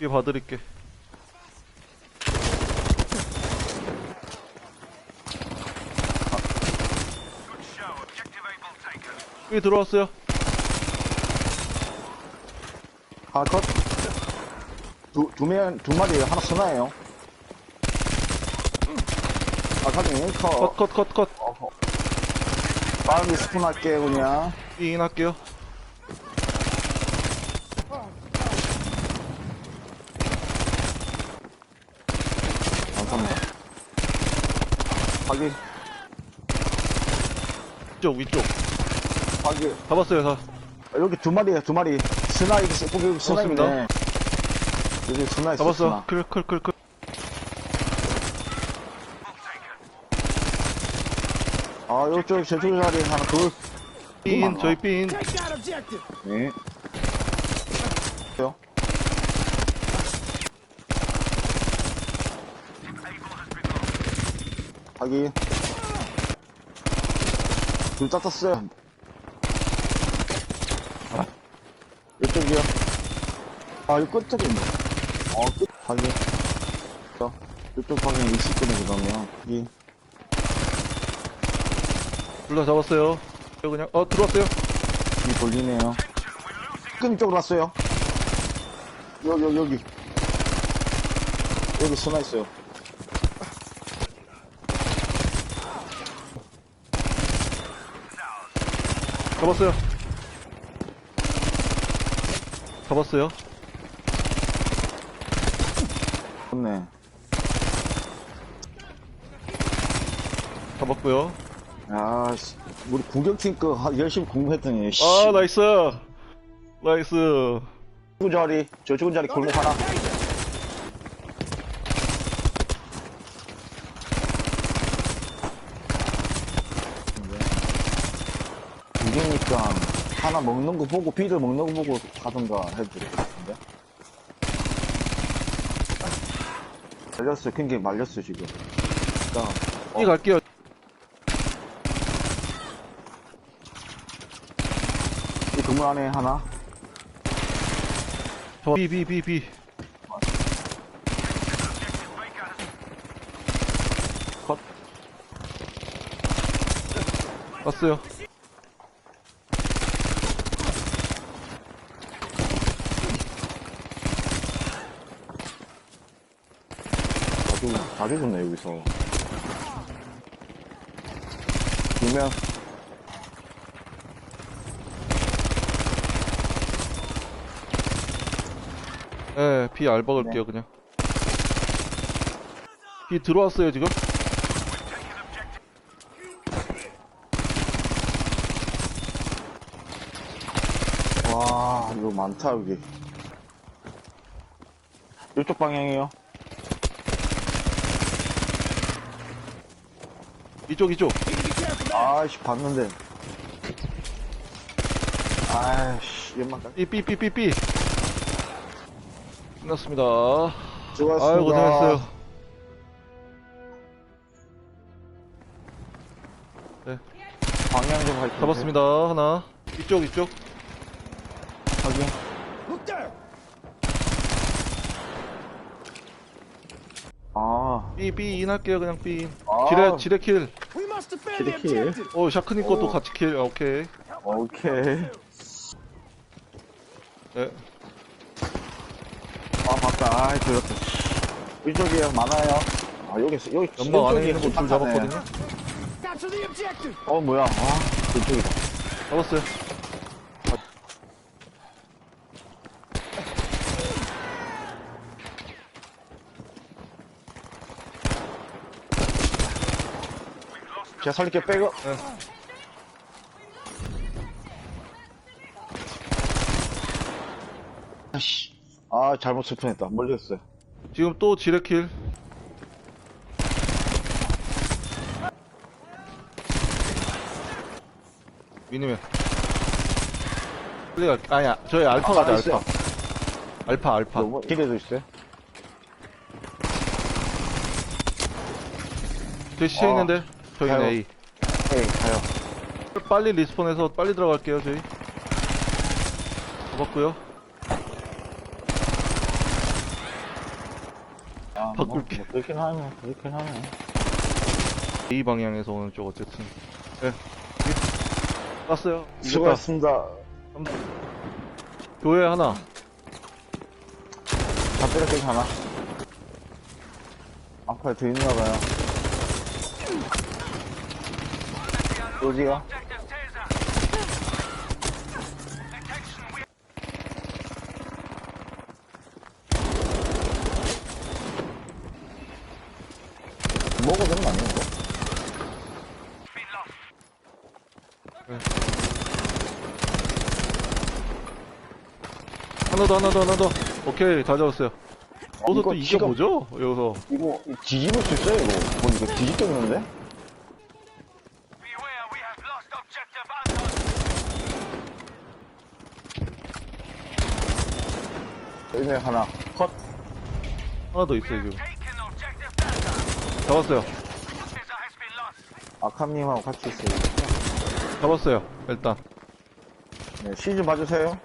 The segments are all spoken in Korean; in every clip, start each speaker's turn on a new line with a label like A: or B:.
A: 뒤에 봐드릴게. 여기 들어왔어요.
B: 아, 컷. 두, 두 명, 두 마리에요. 하나 스나예요. 아, 가중이 컷.
A: 컷, 컷, 컷, 컷.
B: 어허. 빠르게 스폰 할게요, 그냥.
A: 잉 할게요.
B: 확인,
A: 위쪽, 위쪽.
B: 확인.
A: 잡았어요, 다.
B: 아, 여기 두 마리에요, 두 마리. 스나, 여기, 스- 여기 스나 있네. 여기 스나 있어,
A: 잡았어.
B: 스나.
A: 클, 클, 클, 클.
B: 아, 요쪽, 저쪽 자리 하나, 둘.
A: 삐인. 저희 삐인.
C: Take that objective.
B: 네. 요 확인. 둘. 아, 이쪽이요. 아, 이 끝쪽에 있네. 어, 끝, 확인. 자, 이쪽 방향 20분에 그러면. 확인.
A: 둘다 잡았어요. 여기 그냥, 어, 들어왔어요.
B: 이 돌리네요. 끈 쪽으로 왔어요. 여기, 여기, 여기. 여기 스나 있어요.
A: 잡았어요. 잡았어요.
B: 좋네.
A: 잡았고요.
B: 아, 씨. 우리 공격팀 거 하- 열심히 공부했더니, 씨.
A: 아, 나이스. 나이스.
B: 죽은 자리, 저 죽은 자리 골목 하나. 두 개니까 하나 먹는 거 보고 비를 먹는 거 보고 가던가 해도 될것 같은데. 말렸어요. 굉장히 말렸어요 지금. 일단
A: 이 갈게요.
B: 이 건물 안에 하나.
A: 저 B, B, B, B.
B: 컷.
A: 왔어요.
B: 자주 자주 죽네 여기서. 두 명
A: 예, B 알바 걸게요, 그냥. B 들어왔어요, 지금?
B: 와, 이거 많다, 여기. 이쪽 방향이요.
A: 이쪽, 이쪽.
B: 아이씨, 봤는데. 아이씨, 연막
A: B, B. 끝났습니다.
B: 수고하셨습니다.
A: 아유, 고생했어요.
B: 방향 좀 할.
A: 잡았습니다, 하나. 이쪽, 이쪽.
B: 확인. 아,
A: B, B 인 할게요, 그냥 인.
B: 아.
A: 지뢰, 지뢰 킬.
C: Objective.
A: 오, 샤크님 것도
B: 오.
A: 같이 킬. 아, 오케이.
B: 오케이.
A: 네.
B: 아, 맞다. 아이, 들었다. 이쪽이에요. 많아요. 아, 여기, 여기,
A: 연막 안에 있는
B: 거둘딱 하네.
A: 잡았거든요.
B: 어, 뭐야. 아, 이쪽이다.
A: 잡았어요.
B: 제가 살릴게 빼고.
A: 네.
B: 아씨. 아, 잘못 스폰했다. 멀리 했어요.
A: 지금 또 지뢰 킬. 미니맨. 갈 아니야, 저희 알파 가자,
B: 있어요.
A: 알파. 알파, 알파.
B: 너무 기대도 있어요.
A: 저희 시체
B: 아,
A: 있는데, 저희는
B: 가요.
A: A.
B: 에이, 가요.
A: 빨리 리스폰해서 빨리 들어갈게요, 저희. 잡았고요
B: 아,
A: 바꿀게.
B: 뭐, 뭐 그렇긴 하네. 그렇긴 하네.
A: A 방향에서 오는 쪽 어쨌든. 예. 땄어요. 이겼다.
B: 수고하셨습니다.
A: 교회 하나.
B: 담벼락까지 하나. 앞에 더 있나봐요. 어디가? 먹어도 되는 거 아니야?
A: 하나 더, 하나 더, 하나 더. 오케이, 다 잡았어요. 여기서 또
B: 이거
A: 이게
B: 지금-
A: 뭐죠? 여기서.
B: 이거 뒤집을 수 있어요, 이거? 뭐, 이거 뒤집겠는데?
D: Beware, we have lost objective
B: 여기 하나. 컷.
A: 하나 더 있어요, 지금. 잡았어요.
B: 아캄님하고 같이 있어요.
A: 잡았어요. 일단.
B: 네, 시즌 봐주세요.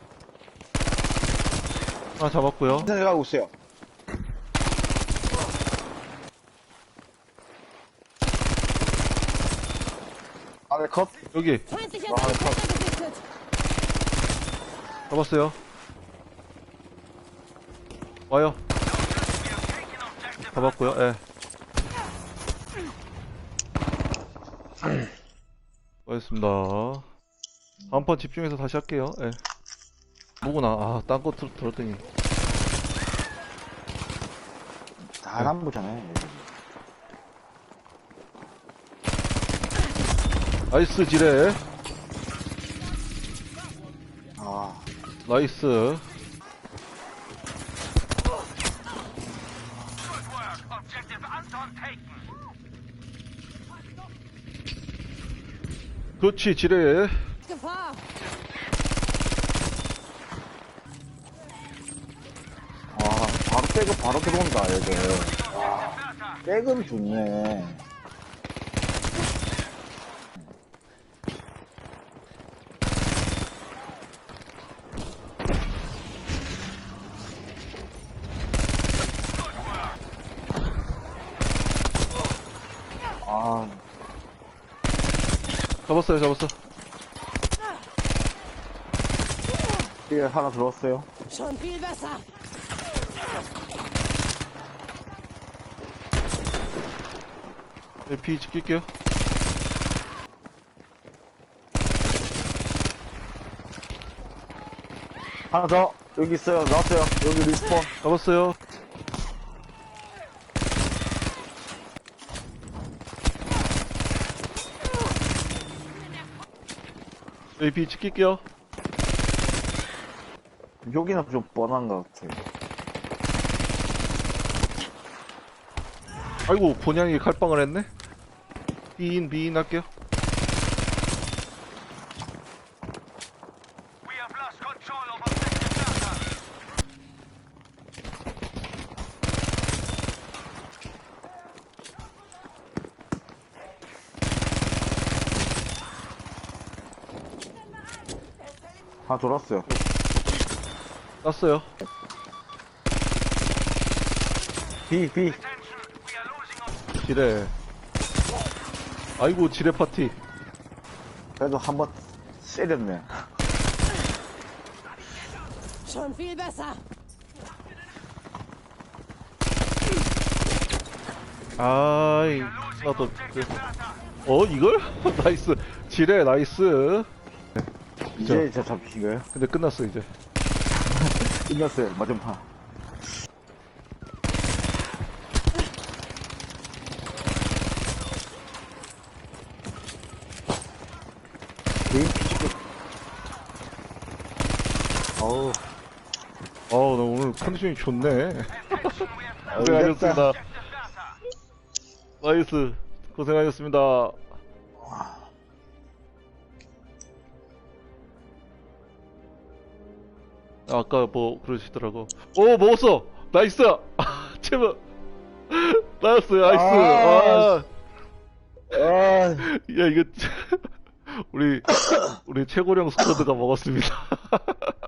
A: 하나 잡았고요.
B: 생각하고 있어요. 아래 컷.
A: 여기.
E: Sanitäter gesichtet.
A: 잡았어요. 와요. 잡았고요. 예. 수고하셨습니다. 다음 판 집중해서 다시 할게요. 예. 뭐구나. 아, 딴거 들었더니.
B: 다 남부잖아요.
A: 나이스 지뢰.
B: 아,
A: 나이스. 그렇지, 지뢰.
B: 아, 바로 백업 바로 들어온다, 얘들. 백은 좋네.
A: 잡았어요, 잡았어.
B: 뒤에 하나 들어왔어요.
E: Viel besser.
A: 네, 피 지킬게요.
B: 하나 더. 여기 있어요. 나왔어요. 여기 리스폰.
A: 잡았어요. AP 지킬게요.
B: 여기는 좀 뻔한 것 같아.
A: 아이고, 본향이 칼빵을 했네? 비인, 비인 할게요.
D: We have lost control of
B: 하나 돌았어요.
A: 땄어요.
B: B, B.
A: 지뢰. 아이고, 지뢰 파티.
B: 그래도 한 번 세렸네.
E: Schon viel besser.
A: 아이, 나도, 어, 이걸? 나이스. 지뢰, 나이스.
B: 이제 저 잡히신 거예요?
A: 근데 끝났어, 이제.
B: 끝났어요. 마지막. 개인 피지컬. 어우,
A: 어우, 나 오늘 컨디션이 좋네.
B: 어,
A: 고생하셨습니다. 나이스. 고생하셨습니다. 아까 뭐 그러시더라고. 오 먹었어. 나이스. 아, 제발. 나이스. 나이스.
B: 아,
A: 아,
B: 아,
A: 야 이거 우리 우리 최고령 스쿼드가 먹었습니다.